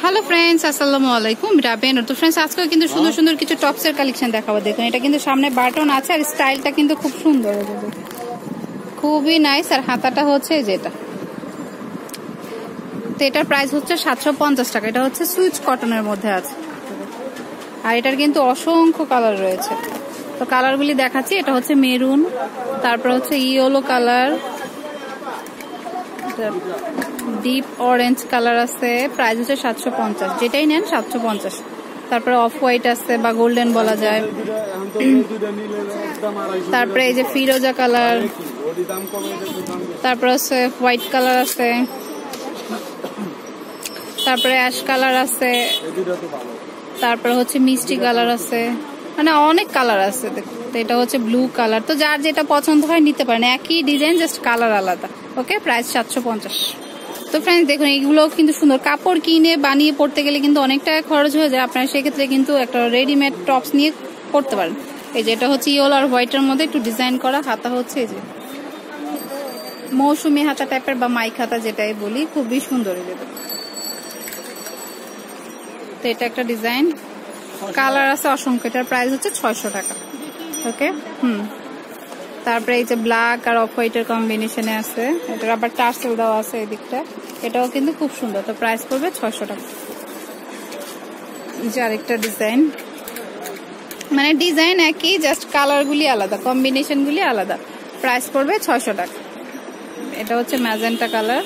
Hello friends আসসালামু আলাইকুম রাবেন তো ফ্রেন্ডস আজকে কিন্তু সুন্দর সুন্দর কিছু টপসের কালেকশন দেখাবো। দেখুন এটা কিন্তু সামনে বাটন আছে আর স্টাইলটা কিন্তু খুব সুন্দর খুবই নাইস আর হাতাটা হচ্ছে যেটা তো এটার প্রাইস হচ্ছে সাতশো পঞ্চাশ টাকা। এটা হচ্ছে সুইচ কটনের মধ্যে আছে। আর এটার কিন্তু অসংখ্য কালার রয়েছে। তো কালারগুলি দেখাচ্ছি। এটা হচ্ছে মেরুন তারপর হচ্ছে yellow colour deep orange colour আছে প্রাইস হচ্ছে সাতশো পঞ্চাশ। যেটাই নেন সাতশো পঞ্চাশ। তারপরে অফ হোয়াইট আছে বা গোল্ডেন বলা যায়। তারপরে এই যে ফিরোজা কালার তারপরে আছে হোয়াইট কালার আছে। তারপরে অ্যাশ কালার আছে। তারপরে হচ্ছে মিষ্টি কালার আছে। মানে অনেক কালার আছে। তো এটা হচ্ছে ব্লু কালার তো যার যেটা পছন্দ হয় নিতে পারেন। একই ডিজাইন জাস্ট কালার আলাদা। ওকে প্রাইস সাতশো পঞ্চাশ। তো ফ্রেন্ডস দেখুন এইগুলো কিন্তু সুন্দর। কাপড় কিনে বানিয়ে পড়তে গেলে কিন্তু অনেক টাকা খরচ হয়ে যায়। আপনারা সেক্ষেত্রে কিন্তু একটা রেডিমেড টপস নিয়ে পড়তে পারেন। এই যে এটা হচ্ছে ইয়েলো আর হোয়াইটের মধ্যে একটু ডিজাইন করা। হাতা হচ্ছে এই যে মৌসুমি হাতা টাইপের বা মাইক হাতা যেটাই বলি খুবই সুন্দর এই তো এটা একটা ডিজাইন কালার আছে অসংখ্য। এটার প্রাইস হচ্ছে ছয়শো টাকা। ওকে হুম। তারপরে এই যে ব্ল্যাক আর অফ হোয়াইটের কম্বিনেশনে আছে, এটার আবার টার্সেল দেওয়া আছে এই দিকটা এটাও কিন্তু খুব সুন্দর। তো প্রাইস পড়বে ছয়শো টাকা। যে আরেকটা ডিজাইন মানে ডিজাইন একই জাস্ট কালারগুলি আলাদা কম্বিনেশনগুলি আলাদা। প্রাইস পড়বে ছয়শো টাকা। এটা হচ্ছে ম্যাজেন্টা কালার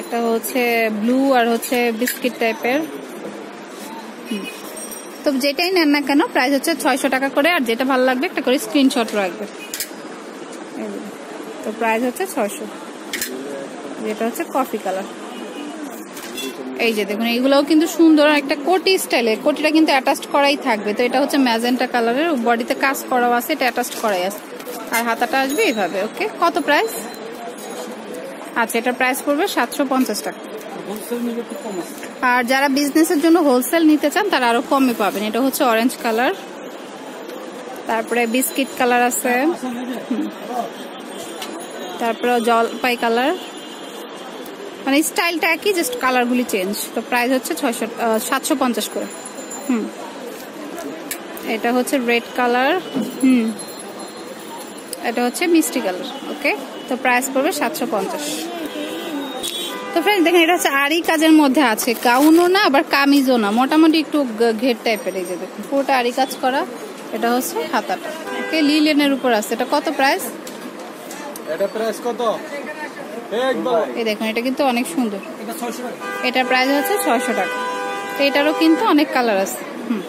একটা হচ্ছে ব্লু আর হচ্ছে বিস্কিট টাইপের তো যেটাই নেন না কেন প্রাইস হচ্ছে ছয়শো টাকা করে, আর যেটা ভালো লাগবে একটা করে স্ক্রিনশট রাখবে। তো প্রাইস হচ্ছে ছয়শো। যেটা হচ্ছে কফি কালার এই যে দেখুন, এইগুলোও কিন্তু সুন্দর একটা কোটি স্টাইলে কোটিটা কিন্তু অ্যাটাচড করাই থাকবে। তো এটা হচ্ছে ম্যাজেন্টা কালারের বডিতে কাজ করাও আছে, এটা অ্যাটাচড করাই আছে। আর হাতাটা আসবে এইভাবে ওকে কত প্রাইস আচ্ছা এটার প্রাইস পড়বে সাতশো পঞ্চাশ টাকা। আর যারা বিজনেসের জন্য হোলসেল নিতে চান তারা আরও কমে পাবেন। এটা হচ্ছে অরেঞ্জ কালার তারপরে বিস্কিট কালার আছে। হুম। তারপরে জলপাই কালার মানে স্টাইলটা একই জাস্ট কালারগুলি চেঞ্জ তো প্রাইস হচ্ছে ছয়শো সাতশো পঞ্চাশ করে। হুম। এটা হচ্ছে রেড কালার হুম। এটা হচ্ছে মিষ্টি কালার ওকে তো প্রাইস পড়বে সাতশো পঞ্চাশ। তো ফ্রেন্ড দেখেন এটা হচ্ছে আরই কাজের মধ্যে আছে। গাউনও না আবার কামিজও না। মোটামুটি একটু ঘের টাইপের এই যে দেখুন। পুরোটা আরই কাজ করা। এটা হচ্ছে হাতাটা। ওকে লিলেনের উপর আছে। এটা কত প্রাইস এটা প্রাইস কত? এই দেখুন এটা কিন্তু অনেক সুন্দর। এটার প্রাইস হচ্ছে ছয়শো টাকা। তো এটারও কিন্তু অনেক কালার আছে। হুম।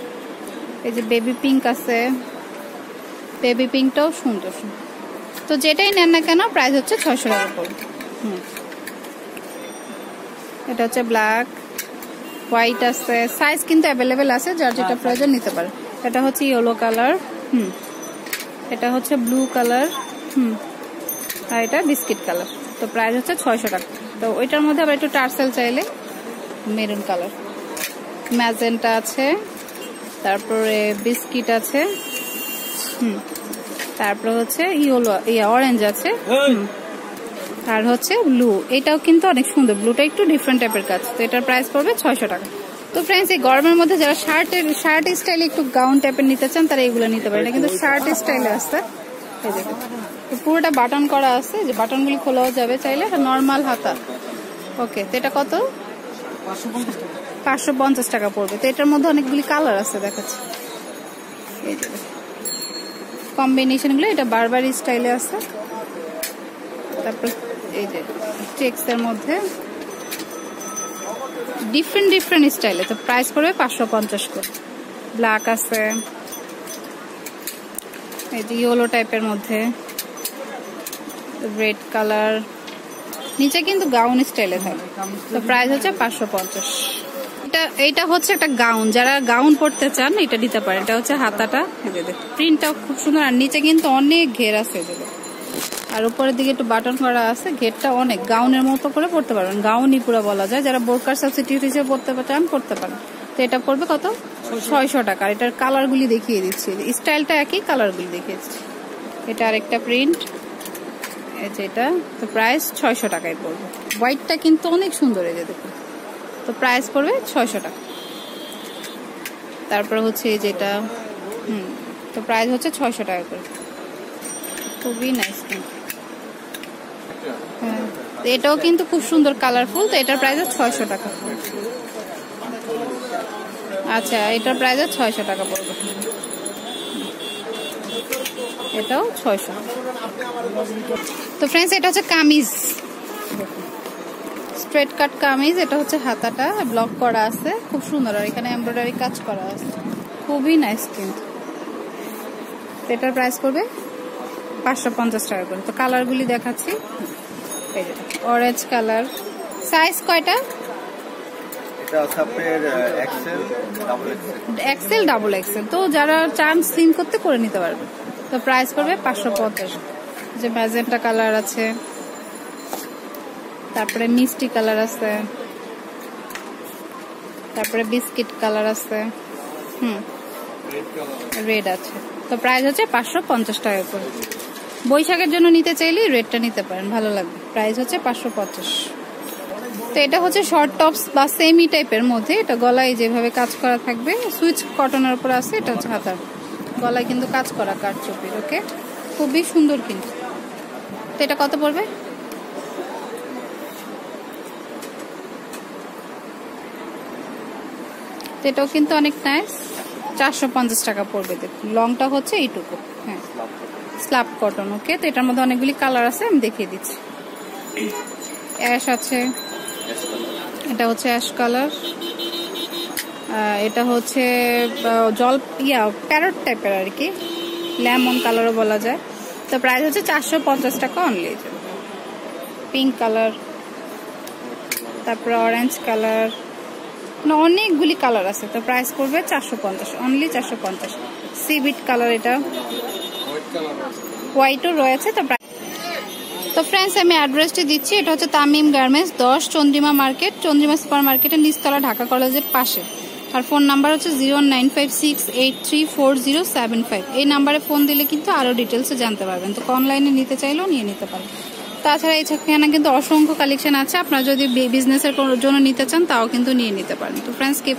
এই যে বেবি পিঙ্ক আছে। বেবি পিঙ্কটাও সুন্দর তো যেটাই নেন না কেন প্রাইস হচ্ছে ছয়শো টাকা পড়বে হুম। এটা হচ্ছে ব্ল্যাক হোয়াইট আছে। সাইজ কিন্তু অ্যাভেলেবেল আছে যার যেটা প্রয়োজন নিতে পারে। এটা হচ্ছে ইয়েলো কালার হুম। এটা হচ্ছে ব্লু কালার হুম। আর এটা বিস্কিট কালার তো প্রাইস হচ্ছে ছয়শো টাকা। তো ওইটার মধ্যে আবার একটু টার্সেল চাইলে মেরুন কালার ম্যাজেন্টা আছে তারপরে বিস্কিট আছে হুম। তারপরে হচ্ছে ইয়েলো ইয়া অরেঞ্জ আছে হুম। আর হচ্ছে ব্লু এটাও কিন্তু অনেক সুন্দর। ব্লুটা একটু ডিফারেন্ট টাইপের কাজ। তো এটার প্রাইস পড়বে ছয়শো টাকা। তো ফ্রেন্ডস এই গরমের মধ্যে যারা শার্টের শার্ট স্টাইলে একটু গাউন টাইপের নিতে চান, তারা এগুলো নিতে এটা কিন্তু শার্ট স্টাইলে আসতে পুরোটা বাটন করা আছে। যে বাটনগুলি খোলাও যাবে চাইলে। নর্মাল হাতা। ওকে তো এটা কত? পাঁচশো পঞ্চাশ টাকা পড়বে। তো এটার মধ্যে অনেকগুলি কালার আছে দেখাচ্ছে। এই যে কম্বিনেশনগুলো এটা বারবারি স্টাইলে আছে। তারপর এই ডিফারেন্ট ডিফারেন্ট স্টাইলে তো প্রাইস পড়বে পাঁচশো পঞ্চাশ করে। ব্ল্যাক আছে ইয়েলো টাইপের মধ্যে রেড কালার নিচে কিন্তু গাউন স্টাইলে থাকে। তো প্রাইস হচ্ছে পাঁচশো পঞ্চাশ। এটা, এইটা হচ্ছে একটা গাউন যারা গাউন পরতে চান, এটা দিতে পারেন। এটা হচ্ছে হাতাটা প্রিন্টটাও খুব সুন্দর। আর নিচে কিন্তু অনেক ঘের আছে এগুলো আর উপরের দিকে একটু বাটন করা আছে ঘেরটা অনেক গাউনের মতো করে পড়তে পারবেন। গাউনই পুরো বলা যায় যারা বোরকার সাবস্টিটিউট হিসেবে পড়তে চান পড়তে পারেন তো এটা পড়বে কত? ছয়শো। টাকা। এটার কালারগুলি দেখিয়ে দিচ্ছি। স্টাইলটা একই কালারগুলি দেখিয়ে দিচ্ছি। এটা আরেকটা প্রিন্ট এই যে এটা তো প্রাইস ছয়শো টাকায় পড়বে। হোয়াইটটা কিন্তু অনেক সুন্দর এই যে দেখুন। তো প্রাইস পড়বে ছয়শো টাকা। তারপর হচ্ছে এই যেটা হুম তো প্রাইস হচ্ছে ছয়শো টাকা করে। খুবই নাইস কিন্তু হ্যাঁ। এটাও কিন্তু খুব সুন্দর কালারফুল তো এটার প্রাইস ছয়শো টাকা। আচ্ছা এটার প্রাইস ছয়শো টাকা পড়বে। এটাও ছয়শো। তো ফ্রেন্ডস এটা হচ্ছে কামিজ। স্ট্রেট কাট কামিজ, এটা হচ্ছে হাতাটা ব্লক করা আছে, খুব সুন্দর। আর এখানে এমব্রয়ডারি কাজ করা আছে। খুবই নাইস কিন্তু এটার প্রাইস করবে পাঁচশো পঞ্চাশ টাকা করে। তো কালারগুলি দেখাচ্ছি। অরেঞ্জ কালার সাইজ কয়টা? XL double XL XL double XL তো যারা চান স্লিম করতে করে নিতে পারবে। তো প্রাইস পড়বে পাঁচশো পঞ্চাশ। যে ম্যাজেন্টা কালার আছে। তারপরে মিষ্টি কালার আছে। তারপরে বিস্কিট কালার আছে। হুম রেড আছে। তো প্রাইস হচ্ছে পাঁচশো পঞ্চাশ টাকা করে। বৈশাখের জন্য নিতে চাইলে রেডটা নিতে পারেন, ভালো লাগবে। প্রাইস হচ্ছে পাঁচশো পঞ্চাশ। তো এটা হচ্ছে শর্ট টপস বা সেমি টাইপের মধ্যে। এটা গলায় যেভাবে কাজ করা থাকবে, সুইচ কটনের উপর আছে, এটা হচ্ছে হাতার। গলায় কিন্তু কাজ করা কাঠচুপির ওকে খুবই সুন্দর কিন্তু। তো এটা কত পড়বে? তো এটাও কিন্তু অনেক নাইস চারশো পঞ্চাশ টাকা পড়বে, দেখুন। লংটা হচ্ছে এইটুকু। হ্যাঁ। স্ল্যাব কটন ওকে তো এটার মধ্যে অনেকগুলি কালার আছে, আমি দেখিয়ে দিচ্ছি। অ্যাশ আছে। এটা হচ্ছে অ্যাশ কালার এটা হচ্ছে জল, ইয়া প্যারট টাইপের আর কি। লেমন কালারও বলা যায়। তো প্রাইস হচ্ছে চারশো পঞ্চাশ টাকা অনলি পিঙ্ক কালার তারপরে অরেঞ্জ কালার না, অনেকগুলি কালার আছে, তো প্রাইস পড়বে চারশো পঞ্চাশ অনলি চারশো পঞ্চাশ। সিবিট কালার এটা। হোয়াইটও রয়েছে, তো প্রায়- তো ফ্রেন্ডস আমি অ্যাড্রেসটি দিচ্ছি, এটা হচ্ছে তামিম গার্মেন্টস, দশ, চন্দ্রিমা মার্কেট, চন্দ্রিমা সুপার মার্কেটের নিচতলা ঢাকা কলেজের পাশে। আর ফোন নাম্বার হচ্ছে zero nine five six eight three four zero seven five এই নাম্বারে ফোন দিলে কিন্তু আরও ডিটেলসে জানতে পারবেন। তো অনলাইনে নিতে চাইলেও নিয়ে নিতে পারেন। তাছাড়া এই এখানে কিন্তু অসংখ্য কালেকশন আছে। আপনারা যদি বিজনেসের জন্য নিতে চান, তাও কিন্তু নিয়ে নিতে পারেন। তো ফ্রেন্ডস কে